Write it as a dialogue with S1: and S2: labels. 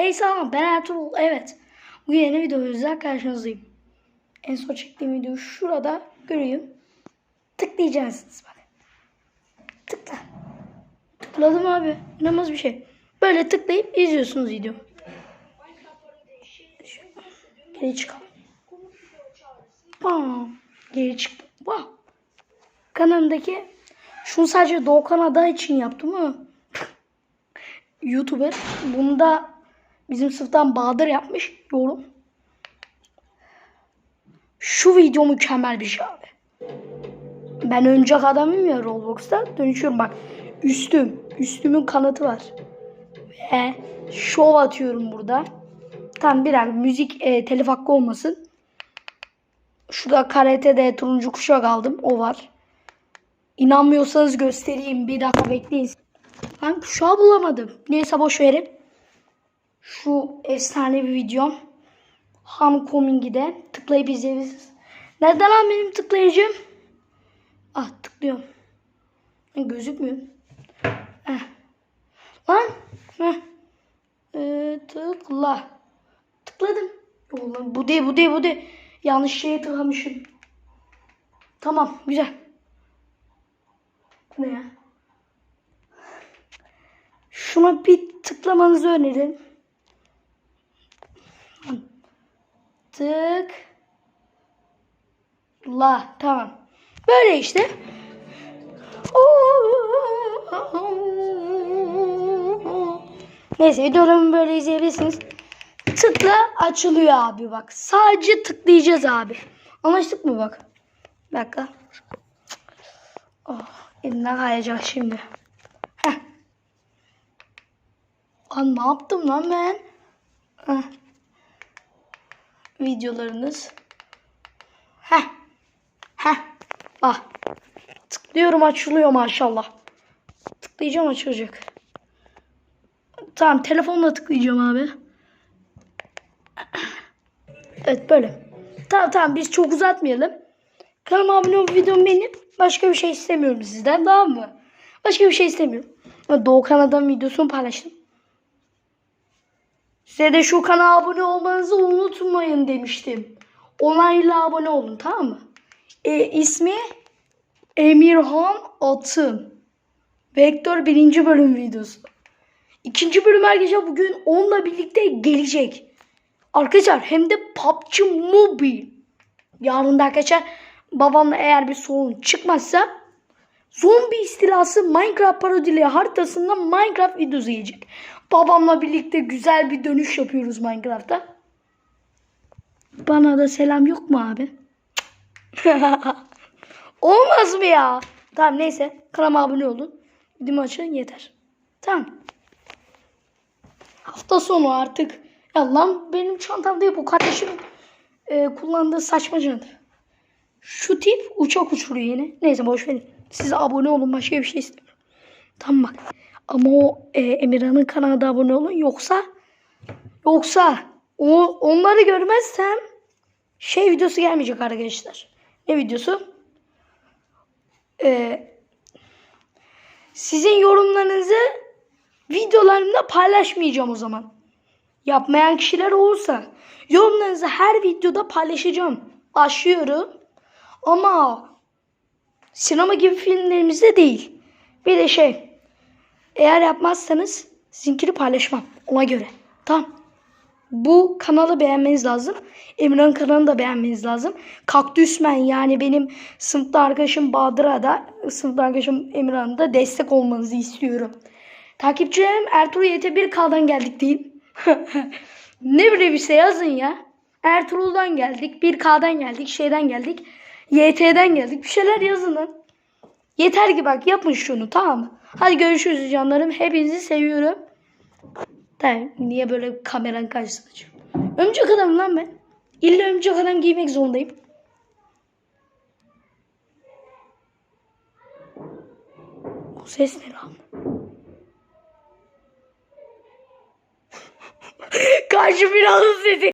S1: Hey selam ben Ertuğrul. Evet. Bu yeni videomuzda karşınızdayım. En son çektiğim video şurada göreyim. Tıklayacaksınız bak. Tıkla. Tıkladım abi. İnanılmaz bir şey. Böyle tıklayıp izliyorsunuz videomu. Geri çıkalım. Bam. Geri çıktım. Wow. Kanalımdaki şunu sadece Doğukan Ada için yaptım ama YouTuber. Bunu da bizim sınıftan Bahadır yapmış. Yorum. Şu video mükemmel bir şey abi. Ben öncek adamım ya Roblox'ta. Dönüşüyorum bak. Üstüm. Üstümün kanatı var. Ve şov atıyorum burada. Tam birer müzik e, telif hakkı olmasın. Şurada karatede turuncu kuşak aldım. O var. İnanmıyorsanız göstereyim. Bir dakika bekleyin. Ben kuşağı bulamadım. Neyse boş verin. Şu efsane bir videom. Homecoming'i de tıklayıp izleyebilirsiniz. Nereden lan benim tıklayıcım? Ah tıklıyorum. Gözükmüyor. Heh. Lan. Heh. Ee, tıkla. Tıkladım. Oğlum bu değil bu değil bu değil. Yanlış şeye tıklamışım. Tamam güzel. Ne ya? Şuna bir tıklamanızı öneririm. Tık. La tamam. Böyle işte. Neyse videolarımı böyle izleyebilirsiniz. Tıkla açılıyor abi bak. Sadece tıklayacağız abi. Anlaştık mı bak? Bir dakika. Oh, elinden kayacak şimdi. Heh. Lan ne yaptım lan ben? Heh. Videolarınız. Heh. Heh. Ah. Tıklıyorum açılıyor maşallah. Tıklayacağım açılacak. Tamam telefonla tıklayacağım abi. Evet böyle. Tamam tamam biz çok uzatmayalım. Kanalıma abone ol videomu beğenin. Başka bir şey istemiyorum sizden tamam mı? Başka bir şey istemiyorum. Doğukan Adam videosunu paylaştım. Size de şu kanala abone olmanızı unutmayın demiştim. Onayla abone olun tamam mı? E, ismi Emirhan Atım. Vektör birinci bölüm videosu. İkinci bölüm arkadaşlar bugün onunla birlikte gelecek. Arkadaşlar hem de PUBG Mobile. Yarın da arkadaşlar babamla eğer bir sorun çıkmazsa zombi istilası Minecraft parodili haritasında Minecraft videosu gelecek. Babamla birlikte güzel bir dönüş yapıyoruz Minecraft'ta. Bana da selam yok mu abi? Olmaz mı ya? Tamam neyse. Kanalıma abone olun. Videomu açın yeter. Tamam. Hafta sonu artık. Ya lan benim çantam değil bu kardeşim e, kullandığı saçma çanta. Şu tip uçak uçuruyor yine. Neyse boş verin. Siz abone olun başka bir şey istemiyorum. Tamam bak. Ama o e, Emirhan'ın kanalına abone olun. Yoksa yoksa o, onları görmezsem şey videosu gelmeyecek arkadaşlar. Ne videosu? Ee, sizin yorumlarınızı videolarımda paylaşmayacağım o zaman. Yapmayan kişiler olursa yorumlarınızı her videoda paylaşacağım. Başlıyorum. Ama sinema gibi filmlerimizde değil. Bir de şey eğer yapmazsanız sizinkini paylaşmam ona göre. Tamam. Bu kanalı beğenmeniz lazım. Emirhan kanalını da beğenmeniz lazım. Kaktüsmen yani benim sınıfta arkadaşım Bahadır'a da sınıfta arkadaşım Emirhan'a da destek olmanızı istiyorum. Takipçilerim Ertuğrul YT1K'dan geldik deyin. ne bir şey yazın ya. Ertuğrul'dan geldik, 1K'dan geldik, şeyden geldik, YT'den geldik. Bir şeyler yazın lan. Yeter ki bak yapın şunu tamam mı? Hadi görüşürüz canlarım. Hepinizi seviyorum. Tamam, niye böyle kameranın karşısına çıkıyorum? Ömcek adamım lan ben. İlla ömcek adam giymek zorundayım. Bu ses ne lan? Karşı binanın sesi.